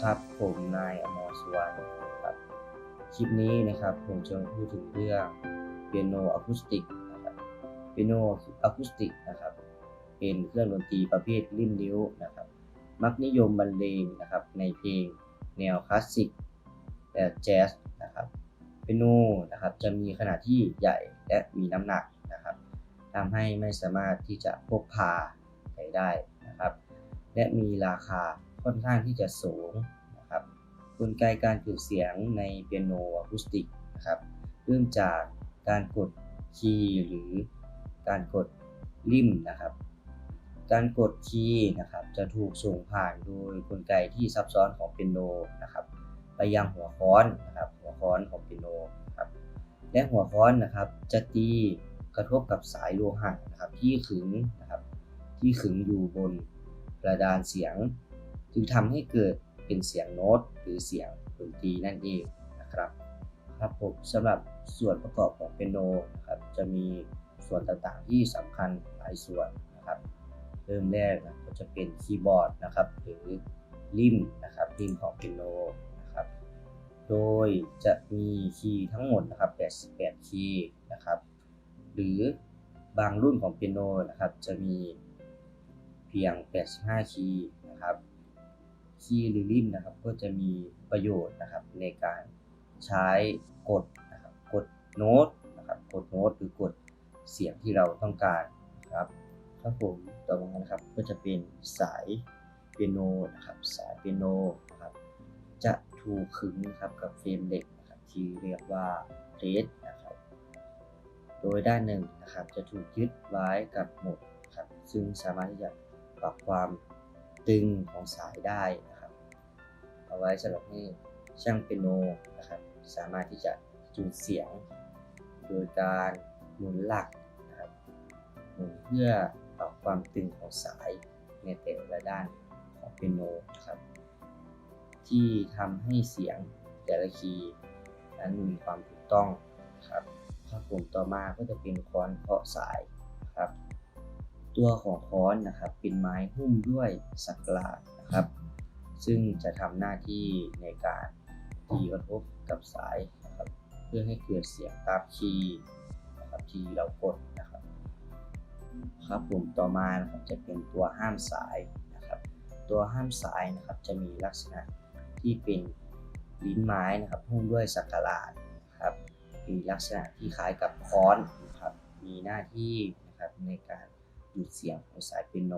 ครับผมนายอมรสุวรรณครับคลิปนี้นะครับผมจะพูดถึงเรื่องเปียโนอะคูสติกนะครับเปียโนอะคูสติกนะครับเป็นเครื่องดนตรีประเภทริมนิ้วนะครับ มักนิยมบรรเลงนะครับในเพลงแนวคลาสสิกและแจ๊สนะครับเปียโนนะครับจะมีขนาดที่ใหญ่และมีน้ำหนักนะครับทำให้ไม่สามารถที่จะพกพาไปได้นะครับ และมีราคา ค่อนข้างที่จะสูงนะครับกลไกการจุดเสียงในเปียโนอะคูสติกนะครับเริ่มจากการกดคีย์หรือการกดริมนะครับการกดคีย์นะครับจะถูกส่งผ่านโดยกลไกที่ซับซ้อนของเปียโนนะครับไปยังหัวค้อนนะครับหัวค้อนของเปียโนครับและหัวค้อนนะครับจะตีกระทบกับสายโลหะนะครับที่ขึงนะครับที่ขึงอยู่บนกระดานเสียง จึงทำให้เกิดเป็นเสียงโน้ตหรือเสียงดนตรีนั่นเองนะครับครับผมสำหรับส่วนประกอบของเปียโนนะครับจะมีส่วนต่างๆที่สำคัญหลายส่วนนะครับเริ่มแรกนะก็จะเป็นคีย์บอร์ดนะครับหรือริมนะครับริมของเปียโนนะครับโดยจะมีคีย์ทั้งหมดนะครับ88 คีย์นะครับหรือบางรุ่นของเปียโนนะครับจะมีเพียง 85 คีย์นะครับ คีย์หรือริมนะครับ ก็จะมีประโยชน์นะครับ ในการใช้กดนะครับกดโน้ตนะครับกดโน้ตหรือกดเสียงที่เราต้องการนะครับครับผมต่อมานะครับก็จะเป็นสายเปียโนนะครับสายเปียโนนะครับจะถูกขึงนะครับกับเฟรมเหล็กนะครับที่เรียกว่าเพลทนะครับ โดยด้านหนึ่งนะครับจะถูกยึดไว้กับหมดนะครับซึ่งสามารถที่จะปรับความ ตึงของสายได้นะครับเอาไว้สำหรับให้ช่างเปียโนนะครับสามารถที่จะจูนเสียง โดยการหมุนหลักนะครับหมุนเพื่อปรับความตึงของสายในแต่ละด้านของเปียโนนะครับที่ทำให้เสียงแต่ละคีย์นั้นมีความถูกต้องนะครับครับผมต่อมาก็จะเป็นค้อนเคาะสายนะครับ ตัวของค้อนนะครับเป็นไม้หุ้มด้วยสักหลาดนะครับ ซึ่งจะทำหน้าที่ในการตีกระทบกับสายนะครับ เพื่อให้เกิดเสียงตามคีย์นะครับที่เรากดนะครับครับผมต่อมานะครับจะเป็นตัวห้ามสายนะครับ ตัวห้ามสายนะครับจะมีลักษณะที่เป็นลิ้นไม้นะครับหุ้มด้วยสักหลาดนะครับมีลักษณะที่คล้ายกับค้อนนะครับมีหน้าที่นะครับในการ หยุดเสียงของสายเปียโน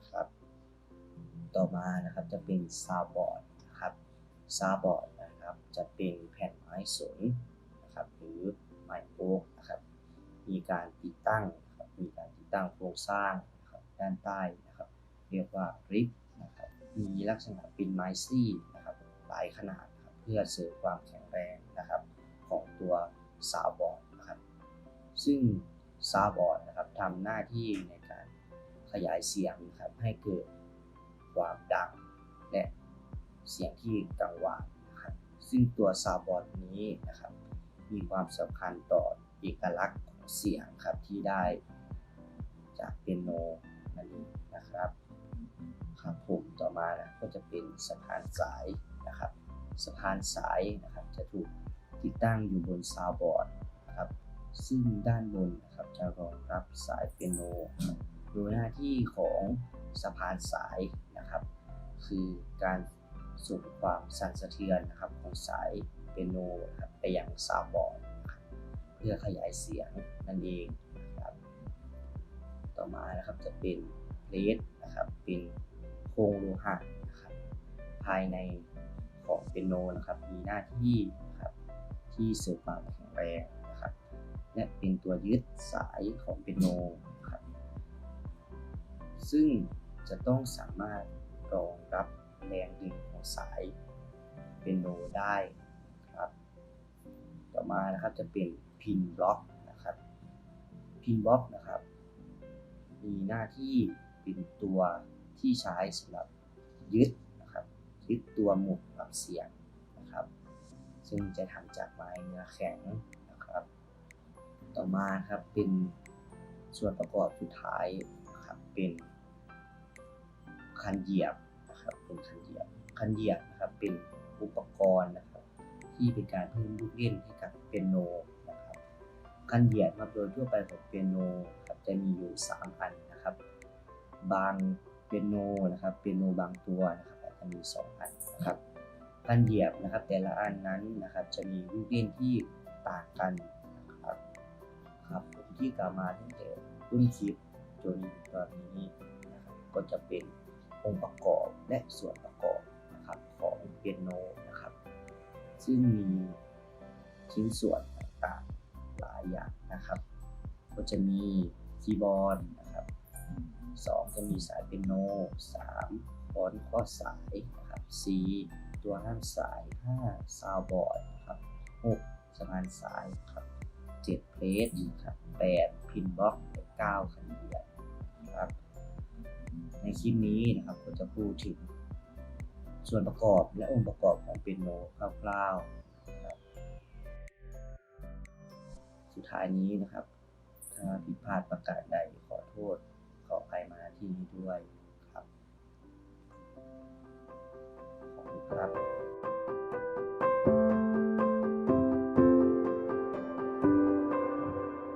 นะครับ ต่อมานะครับจะเป็นซาวบอร์ดนะครับซาวบอร์ดนะครับจะเป็นแผ่นไม้สนนะครับหรือไม้โอ๊กนะครับมีการติดตั้งมีการติดตั้งโครงสร้างนะครับด้านใต้นะครับเรียกว่าริบนะครับมีลักษณะเป็นไม้ซี่นะครับหลายขนาดนะครับเพื่อเสริมความแข็งแรงนะครับของตัวซาวบอร์ดนะครับซึ่งซาวบอร์ดนะ ทำหน้าที่ในการขยายเสียงครับให้เกิดความดังและเสียงที่กังวานนะครับซึ่งตัวซาวบอร์ดนี้นะครับ มีความสำคัญต่อเอกลักษณ์ของเสียงครับที่ได้จากเปียโนนั่นเองนะครับครับผมต่อมานะก็จะเป็นสะพานสายนะครับ สะพานสายนะครับจะถูกติดตั้งอยู่บนซาวบอร์ด ซึ่งด้านบนนะครับจะรองรับสายเปียโน โดยหน้าที่ของสะพานสายนะครับ คือการส่งความสั่นสะเทือนนะครับของสายเปียโนนะครับไปยังซาวบอร์ดนเพื่อขยายเสียงนั่นเองนะครับ ต่อมานะครับจะเป็นเพลทนะครับเป็นโครงโลหะนะครับภายในของเปียโนนะครับมีหน้าที่นะครับที่เสริมความแข็งแรง และเป็นตัวยึดสายของเปียโนครับ ซึ่งจะต้องสามารถรองรับแรงดึงของสายเปียโนได้ครับ ต่อมานะครับจะเป็นพินบล็อกนะครับพินบล็อกนะครับ มีหน้าที่เป็นตัวที่ใช้สำหรับยึดนะครับยึดตัวหมุดปรับเสียงนะครับ ซึ่งจะทำจากไม้เนื้อแข็ง ต่อมาครับเป็นส่วนประกอบสุดท้ายนะครับเป็นคันเหยียบนะครับเป็นคันเหยียบคันเหยียบนะครับเป็นอุปกรณ์นะครับ ที่เป็นการเพิ่มลูกเล่นให้กับเปียโนนะครับคันเหยียบนะครับโดยทั่วไปของเปียโนครับจะมีอยู่ 3 อันนะครับ บางเปียโนนะครับเปียโนบางตัวนะครับอาจจะมี 2 อันนะครับคันเหยียบนะครับแต่ละอันนั้นนะครับจะมีลูกเล่นที่ต่างกัน ที่กล่าวมาตั้งแต่รุ่นคลิปจนตอนนี้นะครับก็จะเป็นองค์ประกอบและส่วนประกอบนะครับของเปียโนนะครับ ซึ่งมีชิ้นส่วนต่างๆหลายอย่างนะครับ ก็จะมีคีย์บอร์ดนะครับสองจะมีสายเปียโนสามคอนข้อสายนะครับสี่ตัวห้ามสายห้าซาวบอร์ดนะครับหกสะพานสายครับ เจ็ดเพลทนะครับแปดพินบล็อกเก้าคันเดียดนะครับ ในคลิปนี้นะครับก็จะพูดถึงส่วนประกอบและองค์ประกอบของเปียโนคร่าวๆนะครับ สุดท้ายนี้นะครับ ถ้าผิดพลาดประการใดขอโทษขออภัยมาณที่นี้ด้วย